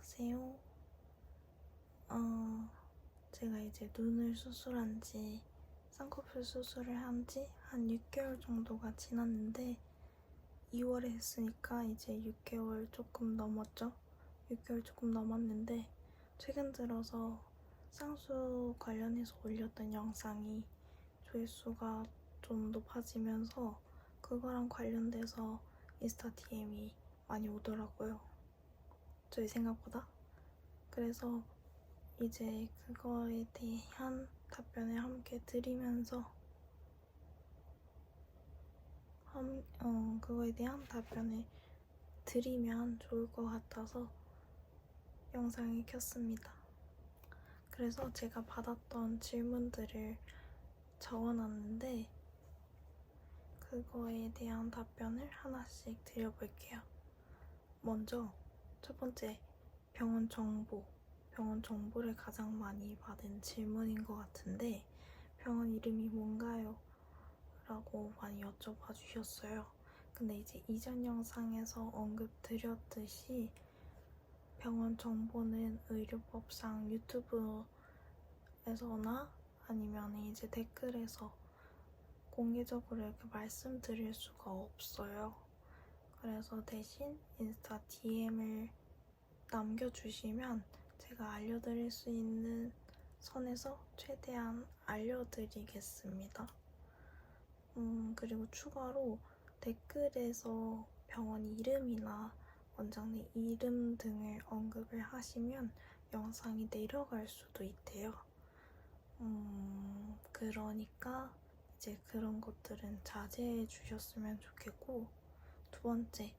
안녕하세요. 어, 제가 이제 눈을 수술한 지, 쌍꺼풀 수술을 한 지 한 6개월 정도가 지났는데, 2월에 했으니까 이제 6개월 조금 넘었죠? 6개월 조금 넘었는데, 최근 들어서 쌍수 관련해서 올렸던 영상이 조회수가 좀 높아지면서, 그거랑 관련돼서 인스타 DM이 많이 오더라고요. 저희 생각보다. 그래서 이제 그거에 대한 답변을 함께 드리면서 함, 어, 그거에 대한 답변을 드리면 좋을 것 같아서 영상을 켰습니다. 그래서 제가 받았던 질문들을 적어놨는데 그거에 대한 답변을 하나씩 드려볼게요. 먼저 첫 번째, 병원 정보. 병원 정보를 가장 많이 받은 질문인 것 같은데, 병원 이름이 뭔가요? 라고 많이 여쭤봐 주셨어요. 근데 이제 이전 영상에서 언급드렸듯이 병원 정보는 의료법상 유튜브에서나 아니면 이제 댓글에서 공개적으로 이렇게 말씀드릴 수가 없어요. 그래서 대신 인스타 DM을 남겨주시면 제가 알려드릴 수 있는 선에서 최대한 알려드리겠습니다. 음, 그리고 추가로 댓글에서 병원 이름이나 원장님 이름 등을 언급을 하시면 영상이 내려갈 수도 있대요. 음, 그러니까 이제 그런 것들은 자제해 주셨으면 좋겠고, 두 번째,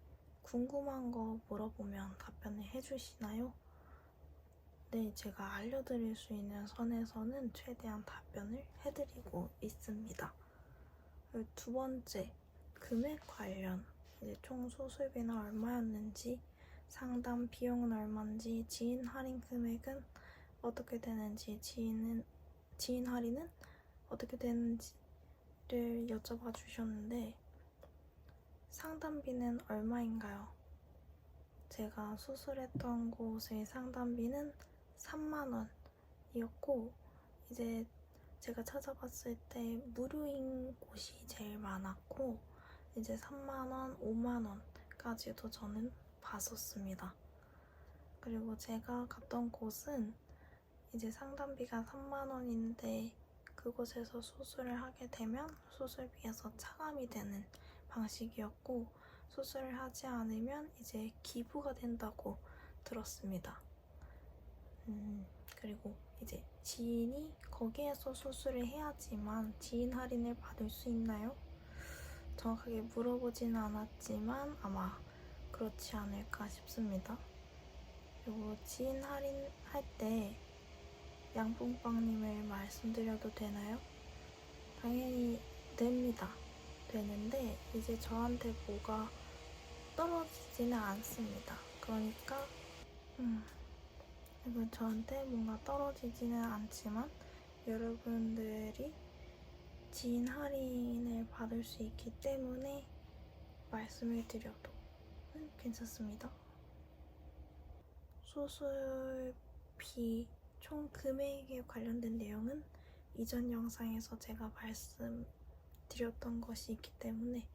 궁금한 거 물어보면 답변을 해주시나요? 네, 제가 알려드릴 수 있는 선에서는 최대한 답변을 해드리고 있습니다. 두 번째, 금액 관련. 이제 총 수술비는 얼마였는지, 상담 비용은 얼마인지, 지인 할인 금액은 어떻게 되는지, 지인은, 지인 할인은 어떻게 되는지를 여쭤봐 주셨는데, 상담비는 얼마인가요? 제가 수술했던 곳의 상담비는 3만원이었고, 이제 제가 찾아봤을 때 무료인 곳이 제일 많았고, 이제 3만원, 5만원까지도 저는 봤었습니다. 그리고 제가 갔던 곳은 이제 상담비가 3만원인데, 그곳에서 수술을 하게 되면 수술비에서 차감이 되는 방식이었고 수술을 하지 않으면 이제 기부가 된다고 들었습니다. 음, 그리고 이제 지인이 거기에서 수술을 해야지만 지인 할인을 받을 수 있나요? 정확하게 물어보지는 않았지만 아마 그렇지 않을까 싶습니다. 그리고 지인 할인 할 때 양봉빵님을 말씀드려도 되나요? 당연히 됩니다. 되는데 이제 저한테 뭐가 떨어지지는 않습니다. 그러니까 음, 이건 저한테 뭔가 떨어지지는 않지만 여러분들이 지인 할인을 받을 수 있기 때문에 말씀을 드려도 괜찮습니다. 수술비 총 금액에 관련된 내용은 이전 영상에서 제가 말씀 드렸던 것이 있기 때문에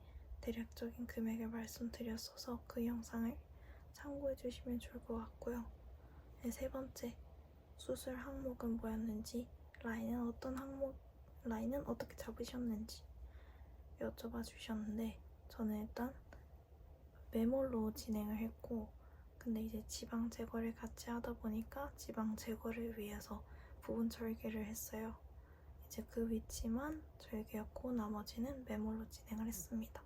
대략적인 금액을 말씀드렸어서 그 영상을 참고해 주시면 좋을 것 같고요. 네, 세 번째, 수술 항목은 뭐였는지, 라인은 어떤 항목, 라인은 어떻게 잡으셨는지 여쭤봐 주셨는데, 저는 일단 매몰로 진행을 했고, 근데 이제 지방 제거를 같이 하다 보니까 지방 제거를 위해서 부분 절개를 했어요. 이제 그 위치만 절개였고 나머지는 매몰로 진행을 했습니다.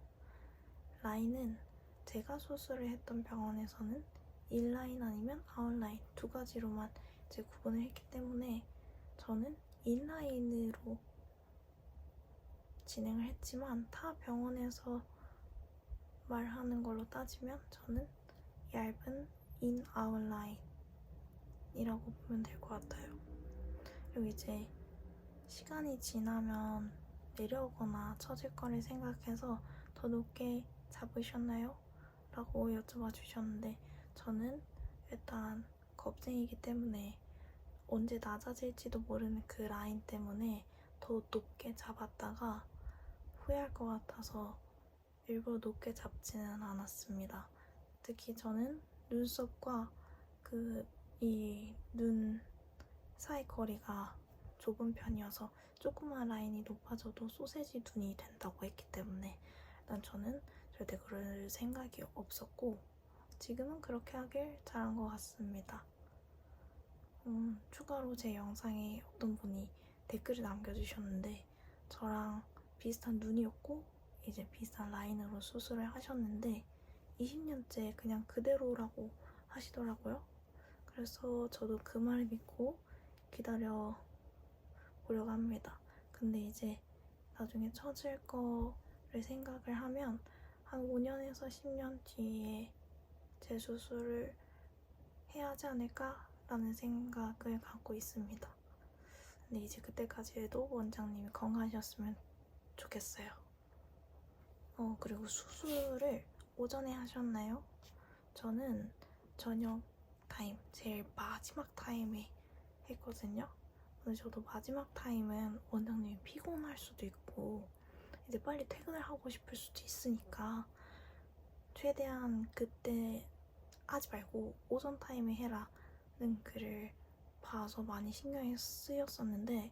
라인은 제가 수술을 했던 병원에서는 인라인 아니면 아웃라인 두 가지로만 이제 구분을 했기 때문에 저는 인라인으로 진행을 했지만 타 병원에서 말하는 걸로 따지면 저는 얇은 인 아웃라인이라고 보면 될 것 같아요. 그리고 이제 시간이 지나면 내려오거나 처질 거를 생각해서 더 높게 잡으셨나요? 라고 여쭤봐 주셨는데 저는 일단 겁쟁이기 때문에 언제 낮아질지도 모르는 그 라인 때문에 더 높게 잡았다가 후회할 것 같아서 일부러 높게 잡지는 않았습니다. 특히 저는 눈썹과 그 이 눈 사이 거리가 좁은 편이어서 조그만 라인이 높아져도 소세지 눈이 된다고 했기 때문에 일단 저는 절대 그럴 생각이 없었고 지금은 그렇게 하길 잘한 것 같습니다. 음, 추가로 제 영상에 어떤 분이 댓글을 남겨주셨는데 저랑 비슷한 눈이었고 이제 비슷한 라인으로 수술을 하셨는데 20년째 그냥 그대로라고 하시더라고요. 그래서 저도 그말 믿고 기다려 보려고 합니다. 근데 이제 나중에 처질 거를 생각을 하면 한 5년에서 10년 뒤에 재수술을 해야 하지 않을까라는 생각을 갖고 있습니다. 근데 이제 그때까지도 원장님이 건강하셨으면 좋겠어요. 어, 그리고 수술을 오전에 하셨나요? 저는 저녁 타임, 제일 마지막 타임에 했거든요. 근데 저도 마지막 타임은 원장님이 피곤할 수도 있고, 이제 빨리 퇴근을 하고 싶을 수도 있으니까, 최대한 그때 하지 말고 오전 타임에 해라는 글을 봐서 많이 신경이 쓰였었는데,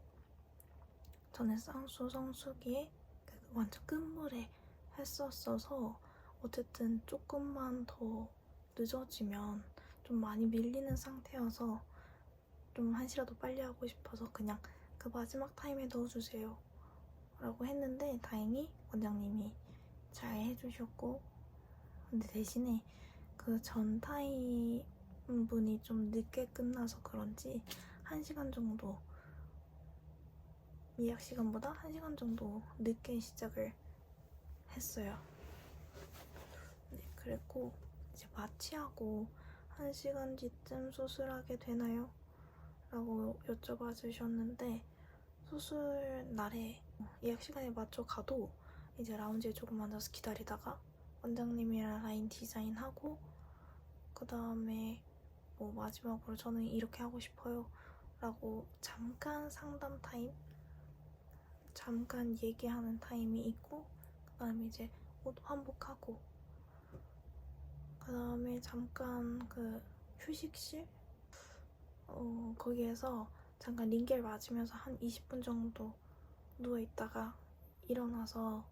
저는 쌍수 성수기에 그 완전 끝물에 했었어서 어쨌든 조금만 더 늦어지면 좀 많이 밀리는 상태여서 좀 한시라도 빨리 하고 싶어서 그냥 그 마지막 타임에 넣어주세요 라고 했는데 다행히 원장님이 잘 해주셨고 근데 대신에 그 전 타임 분이 좀 늦게 끝나서 그런지 1시간 정도 예약 시간보다 1시간 정도 늦게 시작을 했어요. 네, 그랬고 이제 마취하고 1시간 뒤쯤 수술하게 되나요? 라고 여쭤봐 주셨는데 수술 날에 예약 시간에 맞춰 가도 이제 라운지에 조금 앉아서 기다리다가 원장님이랑 라인 디자인하고 그 다음에 뭐 마지막으로 저는 이렇게 하고 싶어요 라고 잠깐 상담 타임 잠깐 얘기하는 타임이 있고 그 다음에 이제 옷 환복하고 그 다음에 잠깐 그 휴식실 어, 거기에서 잠깐 링겔 맞으면서 한 20분 정도 누워 있다가 일어나서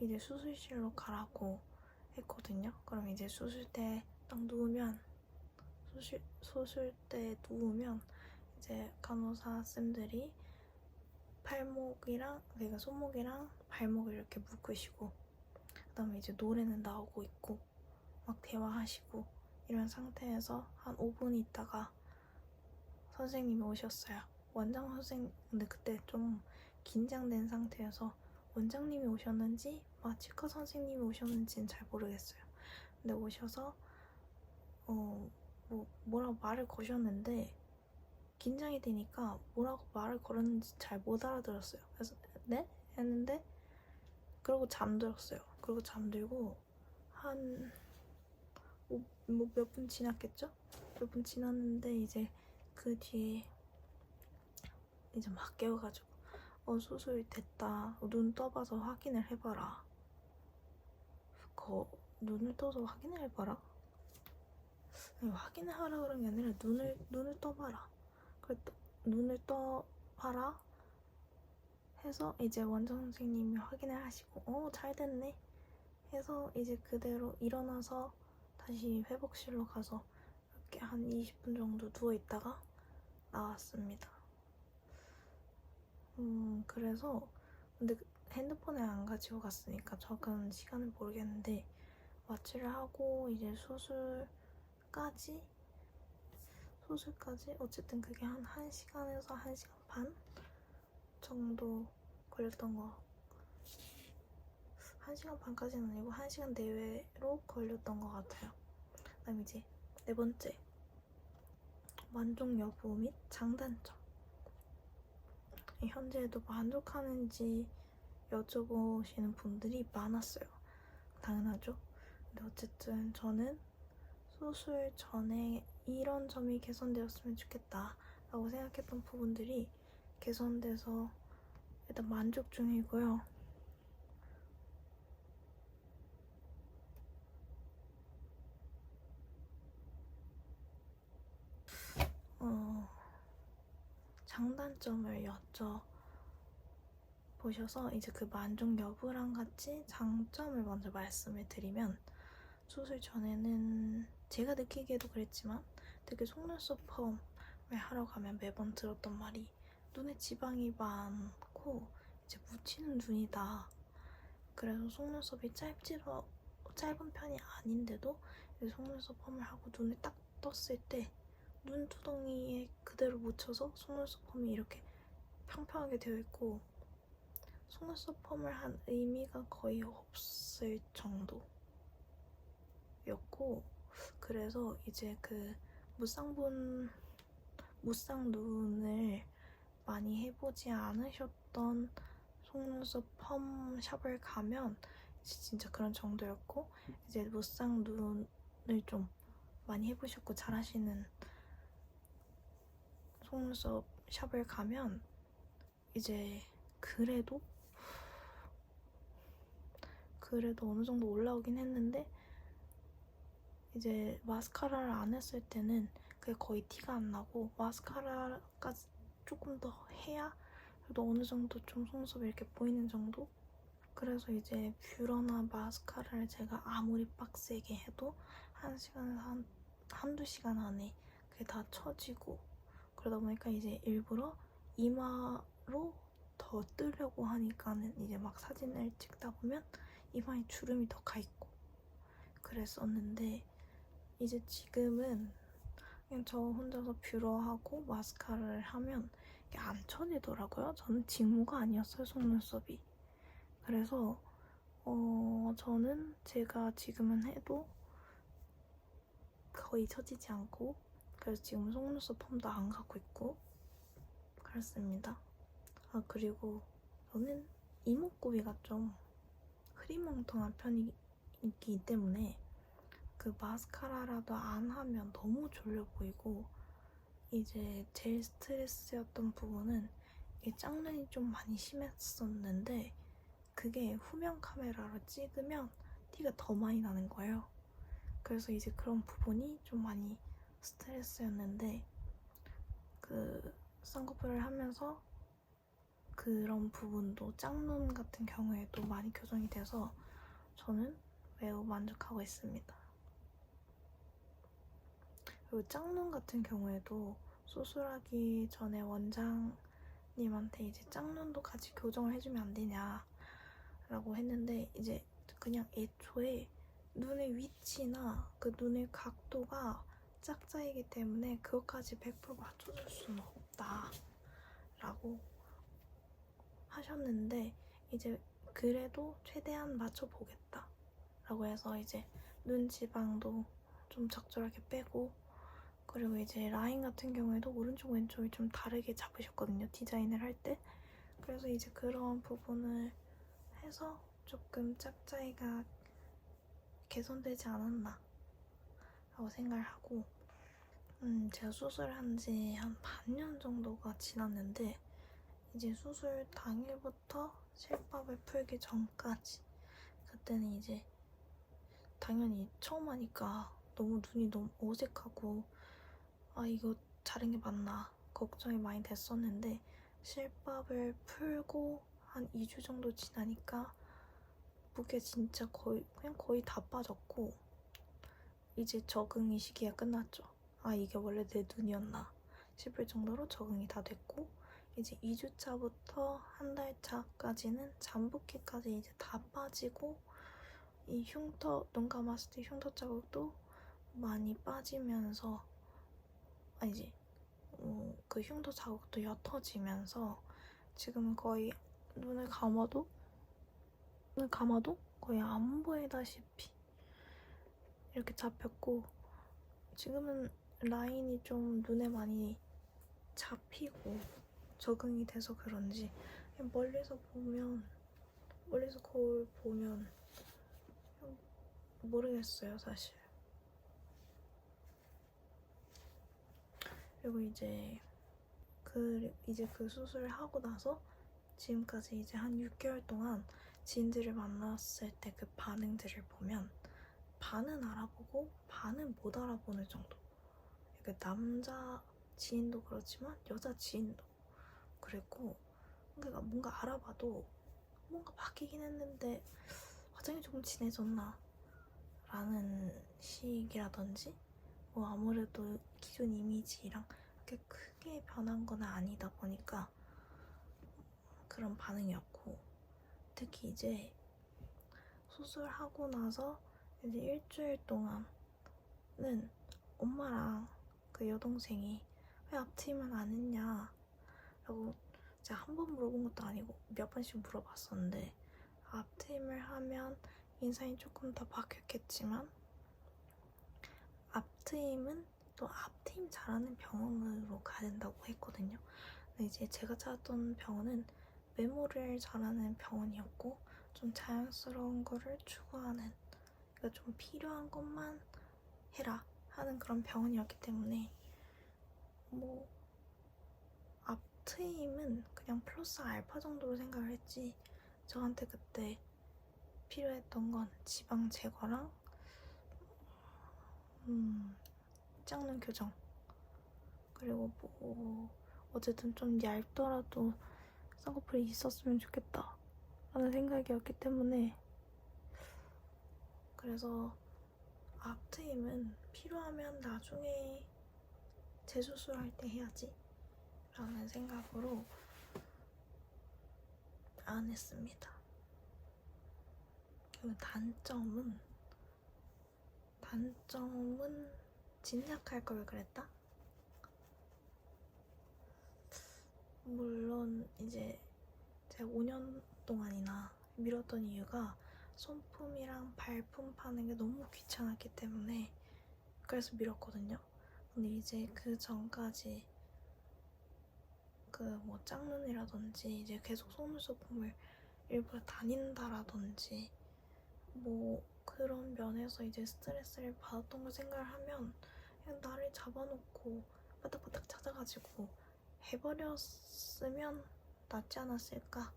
이제 수술실로 가라고 했거든요. 그럼 이제 수술 때딱 누우면 수술 수술 때 누우면 이제 간호사 쌤들이 팔목이랑 그러니까 손목이랑 발목을 이렇게 묶으시고 그다음에 이제 노래는 나오고 있고 막 대화하시고 이런 상태에서 한 5분 있다가 선생님이 오셨어요. 원장 선생 근데 그때 좀 긴장된 상태여서 원장님이 오셨는지 마취科선생님이 오셨는지는 잘 모르겠어요. 근데 오셔서 어 뭐 뭐라고 말을 거셨는데 긴장이 되니까 뭐라고 말을 걸었는지 잘 못 알아들었어요. 그래서 네? 했는데 그러고 잠들었어요. 그리고 잠들고 한 뭐몇분 지났겠죠? 몇 분 지났는데 이제 그 뒤에 이제 막 깨워가지고 어 수술 됐다. 눈 떠봐서 확인을 해봐라. 거 눈을 떠서 확인을 해봐라. 확인을 하라 그런 게 아니라 눈을 눈을 떠봐라. 그랬더 눈을 떠봐라 해서 이제 원장 선생님이 확인을 하시고 어 잘 됐네 해서 이제 그대로 일어나서 다시 회복실로 가서 이렇게 한 20분 정도 누워 있다가 나왔습니다. 음 그래서 근데 핸드폰을 안 가지고 갔으니까 정확한 시간은 모르겠는데 마취를 하고 이제 수술까지 수술까지 어쨌든 그게 한 1시간에서 1시간 반 정도 걸렸던 거 1시간 반까지는 아니고 1시간 내외로 걸렸던 것 같아요 그 다음 이제 네 번째 만족 여부 및 장단점. 현재도 만족하는지 여쭤보시는 분들이 많았어요. 당연하죠. 근데 어쨌든 저는 수술 전에 이런 점이 개선되었으면 좋겠다 라고 생각했던 부분들이 개선돼서 일단 만족 중이고요. 장단점을 여쭤 보셔서 이제 그 만족 여부랑 같이 장점을 먼저 말씀을 드리면 수술 전에는 제가 느끼기에도 그랬지만 되게 속눈썹 펌을 하러 가면 매번 들었던 말이 눈에 지방이 많고 이제 묻히는 눈이다. 그래서 속눈썹이 짧지도 짧은 편이 아닌데도 속눈썹 펌을 하고 눈에 딱 떴을 때 눈두덩이에 그대로 묻혀서 속눈썹 펌이 이렇게 평평하게 되어 있고 속눈썹 펌을 한 의미가 거의 없을 정도였고 그래서 이제 그 무쌍분 무쌍 눈을 많이 해보지 않으셨던 속눈썹 펌 샵을 가면 진짜 그런 정도였고 이제 무쌍 눈을 좀 많이 해보셨고 잘하시는 속눈썹 샵을 가면 이제 그래도 그래도 어느 정도 올라오긴 했는데 이제 마스카라를 안 했을 때는 그게 거의 티가 안 나고 마스카라가 조금 더 해야 그래도 어느 정도 좀 속눈썹이 이렇게 보이는 정도? 그래서 이제 뷰러나 마스카라를 제가 아무리 빡세게 해도 한 시간에서 한, 한두 시간 안에 그게 다 처지고 그러다 보니까 이제 일부러 이마로 더 뜨려고 하니까는 이제 막 사진을 찍다 보면 이마에 주름이 더 가 있고 그랬었는데 이제 지금은 그냥 저 혼자서 뷰러하고 마스카라를 하면 이게 안 처지더라고요. 저는 직무가 아니었어요 속눈썹이. 그래서 어 저는 제가 지금은 해도 거의 처지지 않고 그래서 지금 속눈썹 펌도 안 갖고 있고 그렇습니다. 아 그리고 저는 이목구비가 좀 흐리멍텅한 편이기 때문에 그 마스카라라도 안 하면 너무 졸려 보이고 이제 제일 스트레스였던 부분은 이 짝눈이 좀 많이 심했었는데 그게 후면 카메라로 찍으면 티가 더 많이 나는 거예요. 그래서 이제 그런 부분이 좀 많이 스트레스였는데 그 쌍꺼풀을 하면서 그런 부분도 짝눈 같은 경우에도 많이 교정이 돼서 저는 매우 만족하고 있습니다. 그리고 짝눈 같은 경우에도 수술하기 전에 원장님한테 이제 짝눈도 같이 교정을 해주면 안 되냐라고 했는데 이제 그냥 애초에 눈의 위치나 그 눈의 각도가 짝짝이기 때문에 그것까지 100% 맞춰줄 수는 없다 라고 하셨는데 이제 그래도 최대한 맞춰보겠다 라고 해서 이제 눈 지방도 좀 적절하게 빼고 그리고 이제 라인 같은 경우에도 오른쪽 왼쪽이 좀 다르게 잡으셨거든요 디자인을 할 때. 그래서 이제 그런 부분을 해서 조금 짝짝이가 개선되지 않았나 라고 생각을 하고 음 제가 수술한 지 한 반년 정도가 지났는데 이제 수술 당일부터 실밥을 풀기 전까지 그때는 이제 당연히 처음 하니까 너무 눈이 너무 어색하고 아 이거 자른 게 맞나 걱정이 많이 됐었는데 실밥을 풀고 한 2주 정도 지나니까 무게 진짜 거의 그냥 거의 다 빠졌고 이제 적응이 시기가 끝났죠. 아 이게 원래 내 눈이었나 싶을 정도로 적응이 다 됐고 이제 2주차부터 한 달 차까지는 잠붓기까지 이제 다 빠지고 이 흉터 눈 감았을 때 흉터 자국도 많이 빠지면서 아니지 어, 그 흉터 자국도 옅어지면서 지금은 거의 눈을 감아도 눈을 감아도 거의 안 보이다시피 이렇게 잡혔고 지금은 라인이 좀 눈에 많이 잡히고 적응이 돼서 그런지 멀리서 보면 멀리서 거울 보면 모르겠어요 사실 그리고 이제 그 이제 그 수술을 하고 나서 지금까지 이제 한 6개월 동안 지인들을 만났을 때 그 반응들을 보면 반은 알아보고 반은 못 알아보는 정도. 그 남자 지인도 그렇지만 여자 지인도 그랬고 그러니까 뭔가 알아봐도 뭔가 바뀌긴 했는데 화장이 조금 진해졌나 라는 식이라든지 뭐 아무래도 기존 이미지랑 그렇게 크게 변한 건 아니다 보니까 그런 반응이었고 특히 이제 수술하고 나서 이제 일주일 동안은 엄마랑 그 여동생이 왜 앞트임은 안 했냐 라고 제가 한 번 물어본 것도 아니고 몇 번씩 물어봤었는데 앞트임을 하면 인상이 조금 더 바뀌었겠지만 앞트임은 또 앞트임 잘하는 병원으로 가야 된다고 했거든요. 근데 이제 제가 찾았던 병원은 메모를 잘하는 병원이었고 좀 자연스러운 거를 추구하는 그러니까 좀 필요한 것만 해라 하는 그런 병원이었기 때문에 뭐 앞트임은 그냥 플러스 알파 정도로 생각을 했지. 저한테 그때 필요했던 건 지방 제거랑 음, 짝눈 교정. 그리고 뭐 어쨌든 좀 얇더라도 쌍꺼풀이 있었으면 좋겠다 라는 생각이었기 때문에 그래서 앞트임은 필요하면 나중에 재수술할 때 해야지 라는 생각으로 안 했습니다. 그 단점은 단점은 진작할 걸 그랬다? 물론 이제 제가 5년 동안이나 미뤘던 이유가 손품이랑 발품 파는 게 너무 귀찮았기 때문에 그래서 미뤘거든요. 근데 이제 그 전까지 그 뭐 짝눈이라든지 이제 계속 속눈썹품을 일부러 다닌다라든지 뭐 그런 면에서 이제 스트레스를 받았던 걸 생각을 하면 그냥 나를 잡아놓고 바닥바닥 찾아가지고 해버렸으면 낫지 않았을까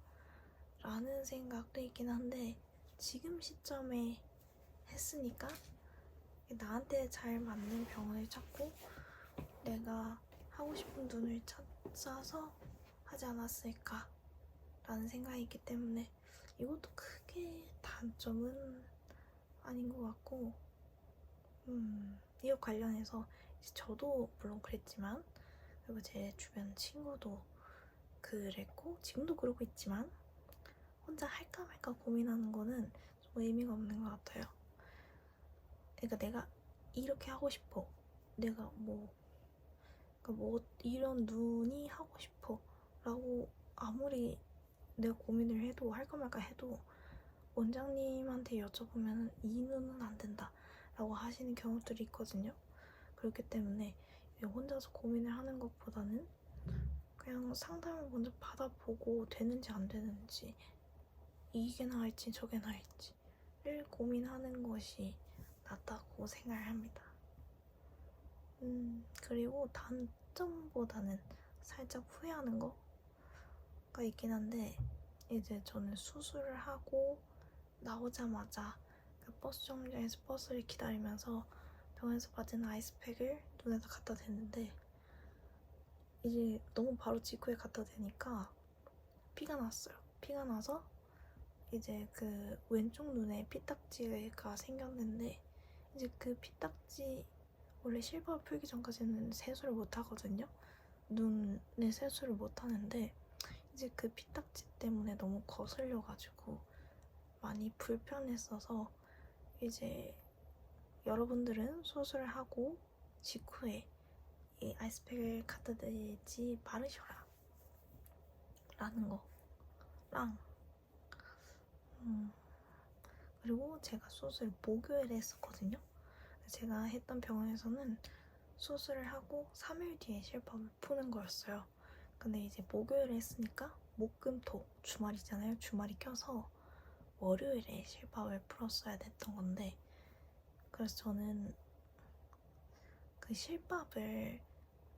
라는 생각도 있긴 한데 지금 시점에 했으니까 나한테 잘 맞는 병원을 찾고 내가 하고 싶은 눈을 찾아서 하지 않았을까 라는 생각이 있기 때문에 이것도 크게 단점은 아닌 것 같고 음, 이거 관련해서 저도 물론 그랬지만 그리고 제 주변 친구도 그랬고 지금도 그러고 있지만 혼자 할까 말까 고민하는 거는 좀 의미가 없는 것 같아요. 그러니까 내가 이렇게 하고 싶어. 내가 뭐, 그러니까 뭐 이런 눈이 하고 싶어라고 아무리 내가 고민을 해도 할까 말까 해도 원장님한테 여쭤보면 이 눈은 안 된다라고 하시는 경우들이 있거든요. 그렇기 때문에 혼자서 고민을 하는 것보다는 그냥 상담을 먼저 받아보고 되는지 안 되는지 이게 나을지 저게 나을지를 고민하는 것이 낫다고 생각합니다. 음, 그리고 단점보다는 살짝 후회하는 거가 있긴 한데 이제 저는 수술을 하고 나오자마자 그 버스 정류장에서 버스를 기다리면서 병원에서 받은 아이스팩을 눈에다 갖다 댔는데 이제 너무 바로 직후에 갖다 대니까 피가 났어요. 피가 나서 이제 그 왼쪽 눈에 피딱지가 생겼는데 이제 그 피딱지 원래 실버 풀기 전까지는 세수를 못 하거든요. 눈에 세수를 못 하는데 이제 그 피딱지 때문에 너무 거슬려가지고 많이 불편했어서 이제 여러분들은 수술을 하고 직후에 이 아이스팩을 갖다 대지 말으셔라 라는 거랑 음, 그리고 제가 수술 목요일에 했었거든요. 제가 했던 병원에서는 수술을 하고 3일 뒤에 실밥을 푸는 거였어요. 근데 이제 목요일에 했으니까 목금토 주말이잖아요. 주말이 껴서 월요일에 실밥을 풀었어야 됐던 건데 그래서 저는 그 실밥을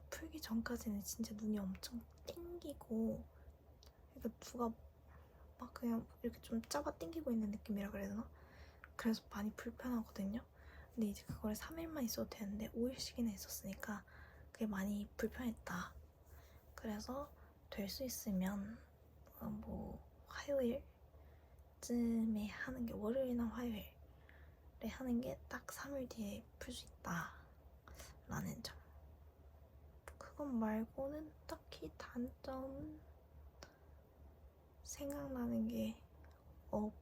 풀기 전까지는 진짜 눈이 엄청 땡기고 그러니까 누가 막 그냥 이렇게 좀 잡아 당기고 있는 느낌이라 그래야 되나? 그래서 많이 불편하거든요. 근데 이제 그걸 3일만 있어도 되는데 5일씩이나 있었으니까 그게 많이 불편했다. 그래서 될 수 있으면 어, 뭐 화요일쯤에 하는 게 월요일이나 화요일에 하는 게 딱 3일 뒤에 풀 수 있다. 라는 점. 그것 말고는 딱히 단점은 생각나는 게 없,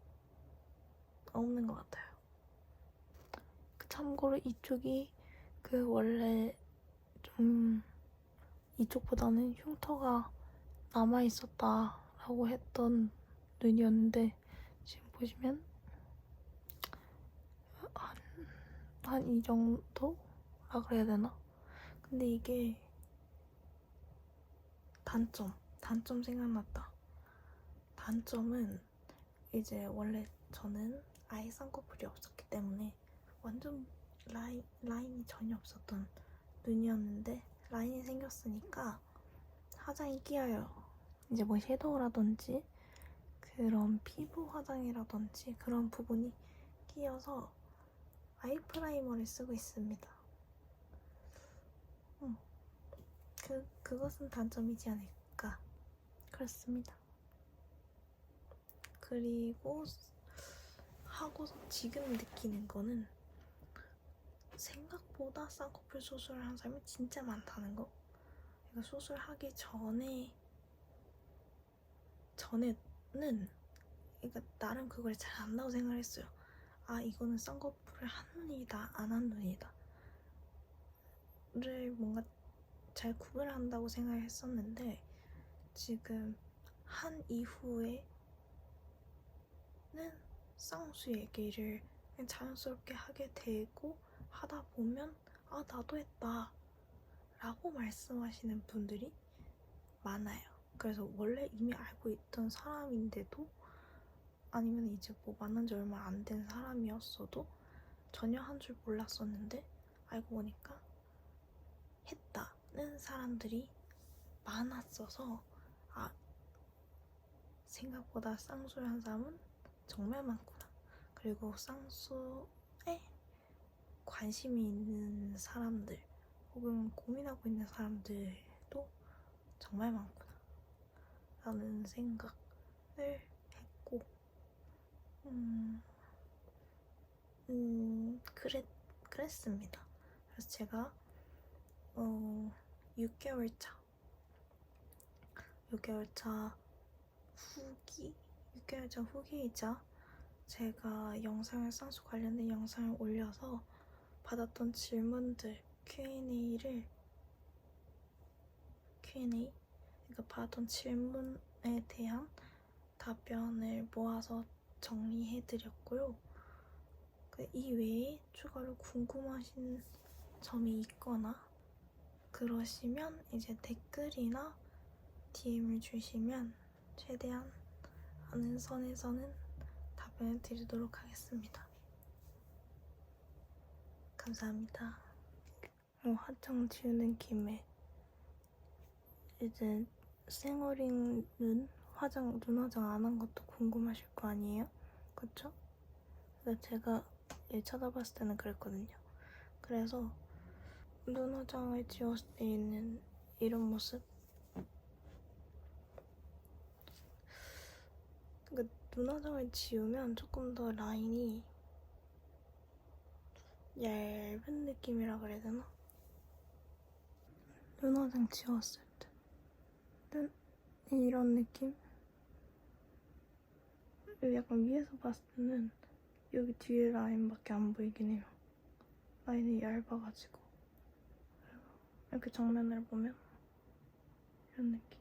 없는 것 같아요. 그 참고로 이쪽이 그 원래 좀 이쪽보다는 흉터가 남아 있었다라고 했던 눈이었는데 지금 보시면 한이 정도라 그래야 되나? 근데 이게 단점, 단점 생각났다. 단점은 이제 원래 저는 아예 쌍꺼풀이 없었기 때문에 완전 라인, 라인이 전혀 없었던 눈이었는데 라인이 생겼으니까 화장이 끼어요. 이제 뭐 섀도우라든지 그런 피부 화장이라든지 그런 부분이 끼어서 아이 프라이머를 쓰고 있습니다. 음, 그, 그것은 단점이지 않을까. 그렇습니다. 그리고 하고서 지금 느끼는 거는 생각보다 쌍꺼풀 수술을 한 사람이 진짜 많다는 거. 그러니까 수술하기 전에 전에는 그러니까 나름 그걸 잘 안다고 생각을 했어요. 아 이거는 쌍꺼풀을 한 눈이다 안 한 눈이다 를 뭔가 잘 구별한다고 생각을 했었는데 지금 한 이후에는 쌍수 얘기를 자연스럽게 하게 되고 하다 보면 아 나도 했다 라고 말씀하시는 분들이 많아요. 그래서 원래 이미 알고 있던 사람인데도 아니면 이제 뭐 만난 지 얼마 안 된 사람이었어도 전혀 한 줄 몰랐었는데 알고 보니까 했다는 사람들이 많았어서 아 생각보다 쌍수를 한 사람은 정말 많구나. 그리고 쌍수에 관심이 있는 사람들 혹은 고민하고 있는 사람들도 정말 많구나. 라는 생각을 했고 음, 음 그랬, 그랬습니다. 그래서 제가 어 6개월 차 6개월 차 후기 6개월 차 후기이자 제가 영상을 쌍수 관련된 영상을 올려서 받았던 질문들 Q&A를 Q&A 그러니까 받았던 질문에 대한 답변을 모아서 정리해드렸고요. 그 이외에 추가로 궁금하신 점이 있거나 그러시면 이제 댓글이나 DM을 주시면 최대한 아는 선에서는 답변을 드리도록 하겠습니다. 감사합니다. 어, 화장 지우는 김에 이제 생얼인 눈 화장 눈 화장 안 한 것도 궁금하실 거 아니에요? 그쵸? 근데 제가 얘 쳐다봤을 때는 그랬거든요. 그래서 눈 화장을 지웠을 때 있는 이런 모습 그러니까 눈 화장을 지우면 조금 더 라인이 얇은 느낌이라 그래야 되나? 눈 화장 지웠을 때 눈, 이런 느낌? 약간 위에서 봤을 때는 여기 뒤에 라인밖에 안 보이긴 해요. 라인이 얇아가지고. 이렇게 정면을 보면 이런 느낌.